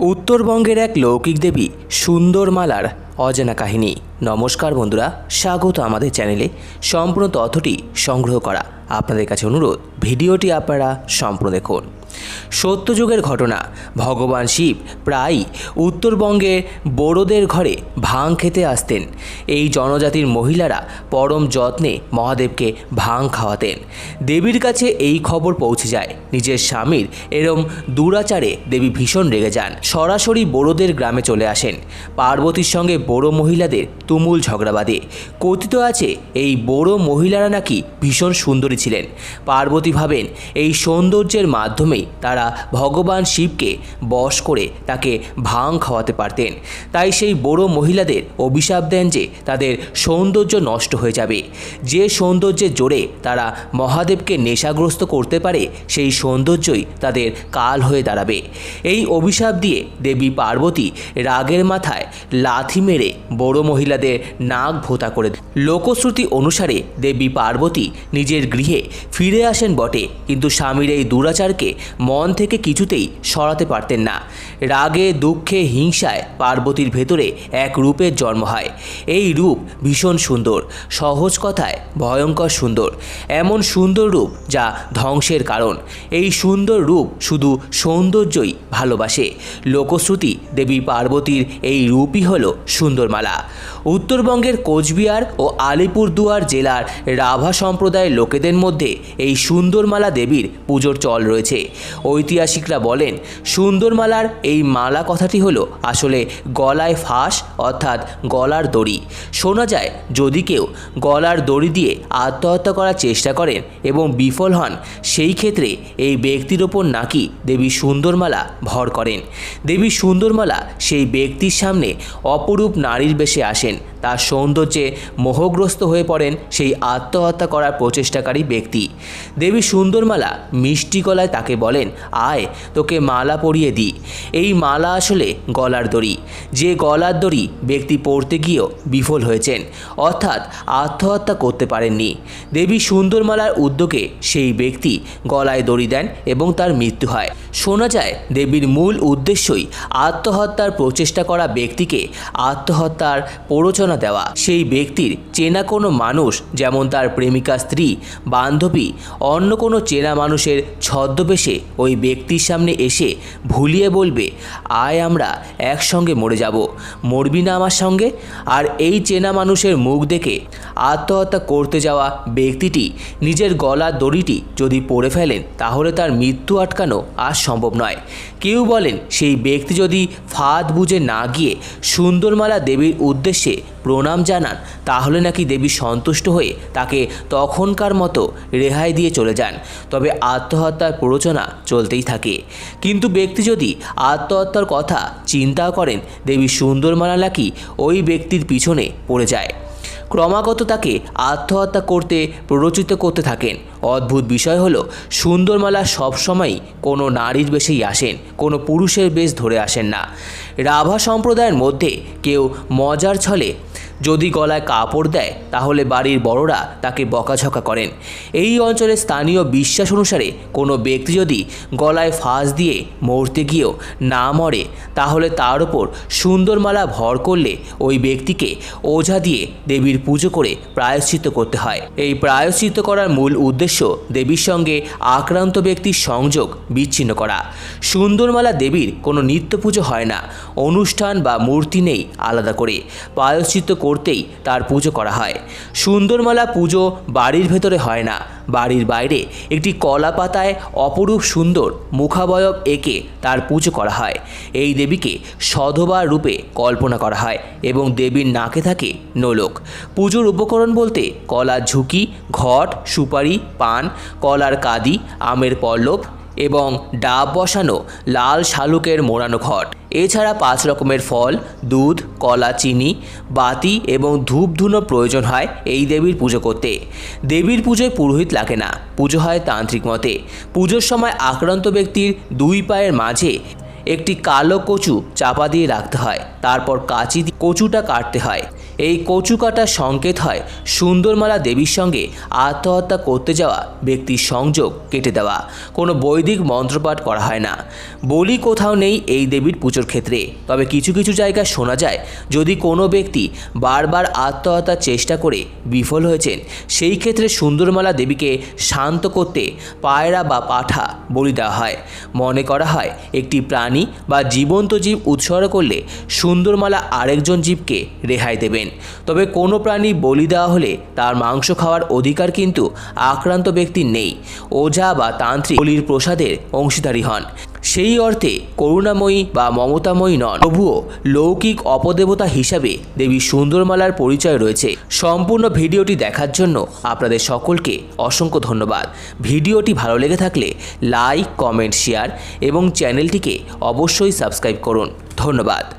উত্তরবঙ্গের এক লৌকিক দেবী সুন্দরমালার অজানা কাহিনী। নমস্কার বন্ধুরা, স্বাগত আমাদের চ্যানেলে। সম্পূর্ণ তথ্যটি সংগ্রহ করা আপনাদের কাছে অনুরোধ। ভিডিওটি আপনারা সম্পূর্ণ দেখুন। সত্যযুগের ঘটনা। ভগবান শিব প্রায়ই উত্তরবঙ্গে বড়োদের ঘরে ভাং খেতে আসতেন। এই জনজাতির মহিলারা পরম যত্নে মহাদেবকে ভাং খাওয়াতেন। দেবীর কাছে এই খবর পৌঁছে যায়। নিজের স্বামীর এরম দুরাচারে দেবী ভীষণ রেগে যান। সরাসরি বড়োদের গ্রামে চলে আসেন। পার্বতীর সঙ্গে বড়ো মহিলাদের তুমুল ঝগড়া বাঁধে। কথিত আছে, এই বড়ো মহিলারা নাকি ভীষণ সুন্দরী ছিলেন। পার্বতী ভাবেন, এই সৌন্দর্যের মাধ্যমেই তারা ভগবান শিবকে বশ করে তাকে ভাং খাওয়াতে পারতেন। তাই সেই বড়ো মহিলাদের অভিশাপ দেন যে তাদের সৌন্দর্য নষ্ট হয়ে যাবে। যে সৌন্দর্যের জোরে তারা মহাদেবকে নেশাগ্রস্ত করতে পারে, সেই সৌন্দর্যই তাদের কাল হয়ে দাঁড়াবে। এই অভিশাপ দিয়ে দেবী পার্বতী রাগের মাথায় লাথি মেরে বড় মহিলাদের নাক ভোতা করে। লোকশ্রুতি অনুসারে দেবী পার্বতী নিজের গৃহে ফিরে আসেন বটে, কিন্তু স্বামীর এই দুরাচারকে মন থেকে কিছুতেই সরাতে পারতেন না। রাগে, দুঃখে, হিংসায় পার্বতীর ভেতরে এক রূপের জন্ম হয়। এই রূপ ভীষণ সুন্দর, সহজ কথায় ভয়ঙ্কর সুন্দর। এমন সুন্দর রূপ যা ধ্বংসের কারণ। এই সুন্দর রূপ শুধু সৌন্দর্যই ভালোবাসে। লোকশ্রুতি দেবী পার্বতীর এই রূপই হল সুন্দরমালা। উত্তরবঙ্গের কোচবিহার ও আলিপুরদুয়ার জেলার রাভা সম্প্রদায়ের লোকেদের মধ্যে এই সুন্দরমালা দেবীর পুজোর চল রয়েছে। ঐতিহাসিকরা বলেন, সুন্দরমালার এই মালা কথাটি হলো আসলে গলায় ফাঁস অর্থাৎ গলার দড়ি। শোনা যায়, যদি কেউ গলার দড়ি দিয়ে আত্মহত্যা করার চেষ্টা করেন এবং বিফল হন, সেই ক্ষেত্রে এই ব্যক্তির ওপর নাকি দেবী সুন্দরমালা ভর করেন। দেবী সুন্দরমালা সেই ব্যক্তির সামনে অপরূপ নারীর বেশে আসেন। তার সৌন্দর্যে মোহগ্রস্ত হয়ে পড়েন সেই আত্মহত্যা করার প্রচেষ্টাকারী ব্যক্তি। দেবী সুন্দরমালা মিষ্টি গলায় তাকে বলেন, আয়, তোকে মালা পরিয়ে দিই। এই মালা আসলে গলার দড়ি। যে গলার দড়ি ব্যক্তি পড়তে গিয়েও বিফল হয়েছেন, অর্থাৎ আত্মহত্যা করতে পারেননি। দেবী সুন্দরমালার উদ্যোগে সেই ব্যক্তি গলায় দড়ি দেন এবং তার মৃত্যু হয়। শোনা যায়, দেবীর মূল উদ্দেশ্যই আত্মহত্যার প্রচেষ্টা করা ব্যক্তিকে আত্মহত্যার প্ররোচনা দেওয়া। সেই ব্যক্তির চেনা কোনো মানুষ, যেমন তার প্রেমিকা স্ত্রী, বান্ধবী, অন্য কোনো চেনা মানুষের ছদ্মবেশে ওই ব্যক্তির সামনে এসে ভুলিয়ে বলবে, আয় আমরা একসঙ্গে মরে যাব। মরবি না আমার সঙ্গে? আর এই চেনা মানুষের মুখ দেখে আত্মহত্যা করতে যাওয়া ব্যক্তিটি নিজের গলার দড়িটি যদি পড়ে ফেলেন, তাহলে তার মৃত্যু আটকানো আর সম্ভব নয়। কেউ বলেন, সেই ব্যক্তি যদি ফাঁদ বুঝে না গিয়ে সুন্দরমালা দেবীর উদ্দেশ্যে প্রণাম জানান, তাহলে নাকি দেবী সন্তুষ্ট হয়ে তাকে তখনকার মতো রেহাই দিয়ে চলে যান। তবে আত্মহত্যার প্ররোচনা চলতেই থাকে। কিন্তু ব্যক্তি যদি আত্মহত্যার কথা চিন্তা করেন, দেবী সুন্দরমালা নাকি ওই ব্যক্তির পিছনে পড়ে যায়। ক্রমাগত তাকে আত্মহত্যা করতে প্ররোচিত করতে থাকেন। অদ্ভুত বিষয় হলো, সুন্দরমালা সবসময়ই কোনো নারীর বেশেই আসেন, কোনো পুরুষের বেশ ধরে আসেন না। রাভা সম্প্রদায়ের মধ্যে কেউ মজার ছলে যদি গলায় কাপড় দেয়, তাহলে বাড়ির বড়রা তাকে বকাঝকা করেন। এই অঞ্চলের স্থানীয় বিশ্বাস অনুসারে কোনো ব্যক্তি যদি গলায় ফাঁস দিয়ে মরতে গিয়েও না মরে, তাহলে তার ওপর সুন্দরমালা ভর করলে ওই ব্যক্তিকে ওঝা দিয়ে দেবীর পুজো করে প্রায়শ্চিত্ত করতে হয়। এই প্রায়শ্চিত্ত করার মূল উদ্দেশ্য দেবীর সঙ্গে আক্রান্ত ব্যক্তির সংযোগ বিচ্ছিন্ন করা। সুন্দরমালা দেবীর কোনো নিত্য পুজো হয় না। অনুষ্ঠান বা মূর্তি নেই আলাদা করে। প্রায়শ্চিত্ত করতেই তার পুজো করা হয়। সুন্দরমালা পুজো বাড়ির ভেতরে হয় না। বাড়ির বাইরে একটি কলা পাতায় অপরূপ সুন্দর মুখাবয়ব এঁকে তার পুজো করা হয়। এই দেবীকে সধবার রূপে কল্পনা করা হয় এবং দেবীর নাকে থাকে নোলক। পুজোর উপকরণ বলতে কলার ঝুঁকি, ঘট, সুপারি, পান, কলার কাদি, আমের পল্লব এবং ডাব বসানো লাল শালুকের মোড়ানো ঘট। এছাড়া পাঁচ রকমের ফল, দুধ, কলা, চিনি, বাতি এবং ধূপ ধুনো প্রয়োজন হয় এই দেবীর পুজো করতে। দেবীর পুজোয় পুরোহিত লাগে না, পুজো হয় তান্ত্রিক মতে। পুজোর সময় আক্রান্ত ব্যক্তির দুই পায়ের মাঝে একটি কালো কচু চাপা দিয়ে রাখতে হয়, তারপর কাঁচি কচুটা কাটতে হয়। এই কচুকাটা সংকেত হয় সুন্দরমালা দেবীর সঙ্গে আত্মহত্যা করতে যাওয়া ব্যক্তির সংযোগ কেটে দেওয়া। কোনো বৈদিক মন্ত্রপাঠ করা হয় না। বলি কোথাও নেই এই দেবীর পুজোর ক্ষেত্রে। তবে কিছু কিছু জায়গায় শোনা যায়, যদি কোনো ব্যক্তি বারবার আত্মহত্যার চেষ্টা করে বিফল হয়েছেন, সেই ক্ষেত্রে সুন্দরমালা দেবীকে শান্ত করতে পায়রা বা পাঠা বলি দেওয়া হয়। মনে করা হয়, একটি প্রাণী বা জীবন্ত জীব উৎসর্গ করলে সুন্দরমালা আরেকজন জীবকে রেহাই দেবেন। তবে কোনো প্রাণী বলি দেওয়া হলে তার মাংস খাওয়ার অধিকার কিন্তু আক্রান্ত ব্যক্তির নেই। ওঝা বা তান্ত্রিক বলির প্রসাদের অংশীদারী হন। সেই অর্থে করুণাময়ী বা মমতাময়ী নন। তবুও লৌকিক অপদেবতা হিসাবে দেবী সুন্দরমালার পরিচয় রয়েছে। সম্পূর্ণ ভিডিওটি দেখার জন্য আপনাদের সকলকে অসংখ্য ধন্যবাদ। ভিডিওটি ভালো লেগে থাকলে লাইক, কমেন্ট, শেয়ার এবং চ্যানেলটিকে অবশ্যই সাবস্ক্রাইব করুন। ধন্যবাদ।